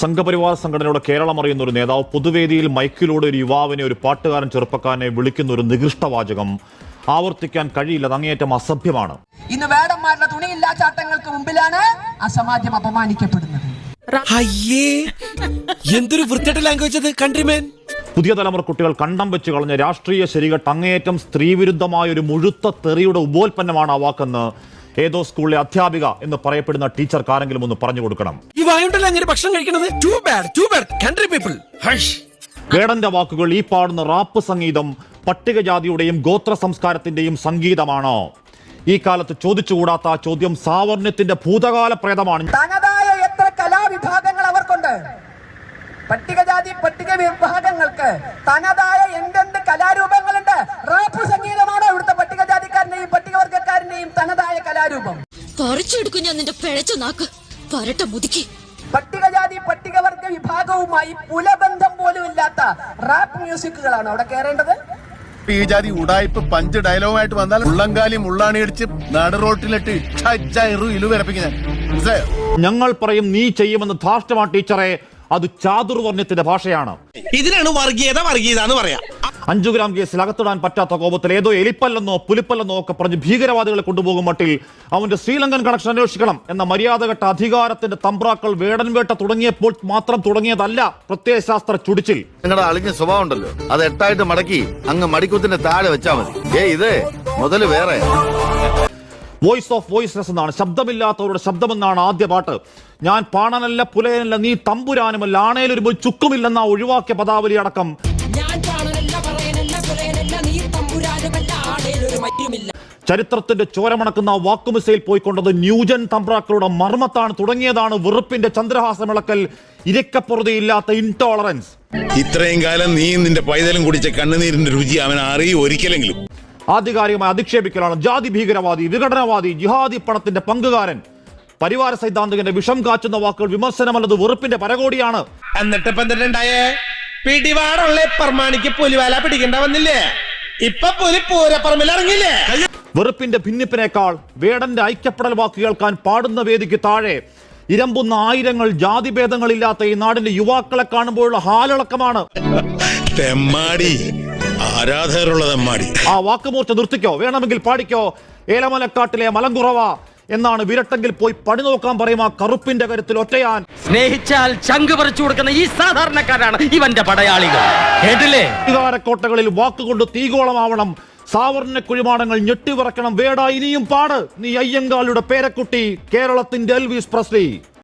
സംഘപരിവാർ സംഘടനയുടെ കേരളം അറിയുന്ന ഒരു നേതാവ് പൊതുവേദിയിൽ മൈക്കിലൂടെ ഒരു യുവാവിനെ ഒരു പാട്ടുകാരൻ ചെറുപ്പക്കാരനെ വിളിക്കുന്ന ഒരു നികൃഷ്ട വാചകം ആവർത്തിക്കാൻ കഴിയില്ല. അങ്ങേയറ്റം അസഭ്യമാണ്. ഇന്ന് വേടന്മാരുടെ തുണിയില്ലാ ചാട്ടങ്ങൾക്ക് മുമ്പിലാണ് അസമാധ്യം അപമാനിക്കപ്പെടുന്നത്. അയ്യേ എന്തൊരു വൃത്തിയുടെ ലാംഗ്വേജ് അത് കൺട്രിമേൻ പുതിയ തലമുറ കുട്ടികൾ കണ്ടം വെച്ച് കളഞ്ഞ രാഷ്ട്രീയ ശരികെട്ട് അങ്ങേയറ്റം സ്ത്രീവിരുദ്ധമായ ഒരു മുഴുത്ത തെറിയുടെ ഉപോൽപ്പന്നമാണ് ആ വാക്കെന്ന് ഏതോ സ്കൂളിലെ അധ്യാപിക എന്ന് പറയപ്പെടുന്ന ടീച്ചർക്ക് ആരെങ്കിലും ഒന്ന് പറഞ്ഞു കൊടുക്കണം. ഈ വായുണ്ടല്ലോ അങ്ങനെ ഭക്ഷണം കഴിക്കണത് too bad too bad country people വേടന്റെ വാക്കുകൾ ഈ പാടുന്ന റാപ്പ് സംഗീതം പട്ടികജാതിയുടെയും ഗോത്ര സംസ്കാരത്തിന്റെയും സംഗീതമാണോ. ഈ കാലത്ത് ചോദിച്ചുകൂടാത്ത ആ ചോദ്യം സാവർണ്യത്തിന്റെ ഭൂതകാല പ്രേതമാണ്. തനതായ എത്ര കലാവിഭാഗങ്ങൾ അവർക്കുണ്ട്? പട്ടികജാതി പട്ടിക വിഭാഗങ്ങൾക്ക് തനതായ എന്തെന്ത് കലാരൂപങ്ങളുണ്ട് പറിച്ചെടുക്കും ഞാൻ നിന്റെ പിഴച്ച നാക്ക്. പരട്ട മുതുക്കി. പട്ടികജാതി പട്ടികവർഗ വിഭാഗവുമായി പുലബന്ധം പോലും ഇല്ലാത്ത റാപ്പ് മ്യൂസിക്കുകളാണ് അവിടെ കേറേണ്ടത്. ഈ ജാതി ഉടായ്പ് പഞ്ച് ഡയലോഗുമായിട്ട് വന്നാൽ ഉള്ളംകാലി മുള്ളാണി അടിച്ച് നട റോട്ടിലിട്ട് മനസ്സിലായോ? ഞങ്ങൾ പറയും നീ ചെയ്യുമെന്ന് ധാർഷ്ടമാണ് ടീച്ചറെ. അത് ചാതുർവർണത്തിന്റെ ഭാഷയാണ്. ഇതിനാണ് വർഗീയത വർഗീയത എന്ന് പറയാ. അഞ്ചു ഗ്രാം കേസിൽ അകത്തിടാൻ പറ്റാത്ത കോപത്തിൽ ഏതോ എലിപ്പല്ലെന്നോ പുലിപ്പല്ലെന്നോ ഒക്കെ പറഞ്ഞ് ഭീകരവാദികളെ കൊണ്ടുപോകും മട്ടിൽ അവന്റെ ശ്രീലങ്കൻ കണക്ഷൻ അന്വേഷിക്കണം എന്ന മര്യാദഘട്ട അധികാരത്തിന്റെ തമ്പ്രാക്കൾ വേടൻവേട്ട തുടങ്ങിയപ്പോൾ മാത്രം തുടങ്ങിയതല്ല പ്രത്യയശാസ്ത്ര ചുടിച്ചിൽ. നിങ്ങളുടെ അളിഞ്ഞ സ്വഭാവം ഉണ്ടല്ലോ. അത് എട്ടായിട്ട് മടക്കി അങ്ങ് മടിക്കുത്തിന്റെ താഴെ വെച്ചാൽ മതി. ഏ ഇത് മുതൽ വേറെ. വോയിസ് ഓഫ് വോയിസ്ലെസ് എന്നാണ്. ശബ്ദമില്ലാത്തവരുടെ ശബ്ദമെന്നാണ് ആദ്യ പാട്ട്. ഞാൻ പാണനല്ല പുലയനല്ല നീ തമ്പുരാനുമല്ല ആണേലൊരു ചുക്കുമില്ലെന്ന ഒഴിവാക്കിയ പദാവലി അടക്കം ചരിത്രത്തിന്റെ ചോരമണക്കുന്ന വാക്കു വാക്കുമിസയിൽ പോയിക്കൊണ്ടത് ന്യൂജൻ തമ്പ്രാക്കളുടെ മർമ്മത്താണ് തുടങ്ങിയതാണ് വെറുപ്പിന്റെ ചന്ദ്രഹാസമിളക്കൽ. ഇരക്കപ്പുറതയില്ലാത്ത ഇൻടോളറൻസ് ഇത്രയും കാലം നീ നിന്റെ പൈതലും കുടിച്ച കണ്ണുനീരിന്റെ രുചി അവൻ അറിയും ഒരിക്കലെങ്കിലും? ആധികാരികമായി അധിക്ഷേപിക്കലാണ് ജാതി ഭീകരവാദി വിഘടനവാദി ജിഹാദി പണത്തിന്റെ പങ്കുകാരൻ. പരിവാര സൈദ്ധാന്തികന്റെ വിഷം കാച്ചുന്ന വാക്കുകൾ വിമർശനമല്ലത് വെറുപ്പിന്റെ പരകോടിയാണ്. എന്നിട്ട് പിടിവാടുള്ള പുലിവാല പിടിക്കേണ്ട വന്നില്ലേ? ഇപ്പൊ പുലി പൂരപ്പറമ്പിൽ ഇറങ്ങില്ലേ വെറുപ്പിന്റെ ഭിന്നിപ്പിനേക്കാൾ വേടന്റെ ഐക്യപ്പെടൽ വാക്ക് കേൾക്കാൻ പാടുന്ന വേദിക്ക് താഴെ ഇരമ്പുന്ന ആയിരങ്ങൾ ജാതിഭേദങ്ങളില്ലാത്ത ഈ നാടിന്റെ യുവാക്കളെ കാണുമ്പോഴുള്ള ഹാലിളക്കമാണ്. ആ വാക്കുമൂർച്ച നിർത്തിക്കോ. വേണമെങ്കിൽ പാടിക്കോ. ഏലമലക്കാട്ടിലെ മലങ്കുറവ എന്നാണ് വിരട്ടെങ്കിൽ പോയി പണി നോക്കാൻ പറയും ആ കറുപ്പിന്റെ കരുത്തിൽ ഒറ്റയാൻ. സ്നേഹിച്ചാൽ ചങ്ക് പറിച്ചു കൊടുക്കുന്ന ഈ സാധാരണക്കാരാണ് ഇവന്റെ പടയാളികൾ. കേട്ടില്ലേ? അധികാരക്കോട്ടകളിൽ വാക്കുകൊണ്ട് തീകോളമാവണം. സാവർണ കുഴിമാടങ്ങൾ ഞെട്ടിവിറക്കണം. വേടാ ഇനിയും പാട്. നീ അയ്യങ്കാളിയുടെ പേരക്കുട്ടി കേരളത്തിന്റെ എൽവിസ് പ്രസ്ലി.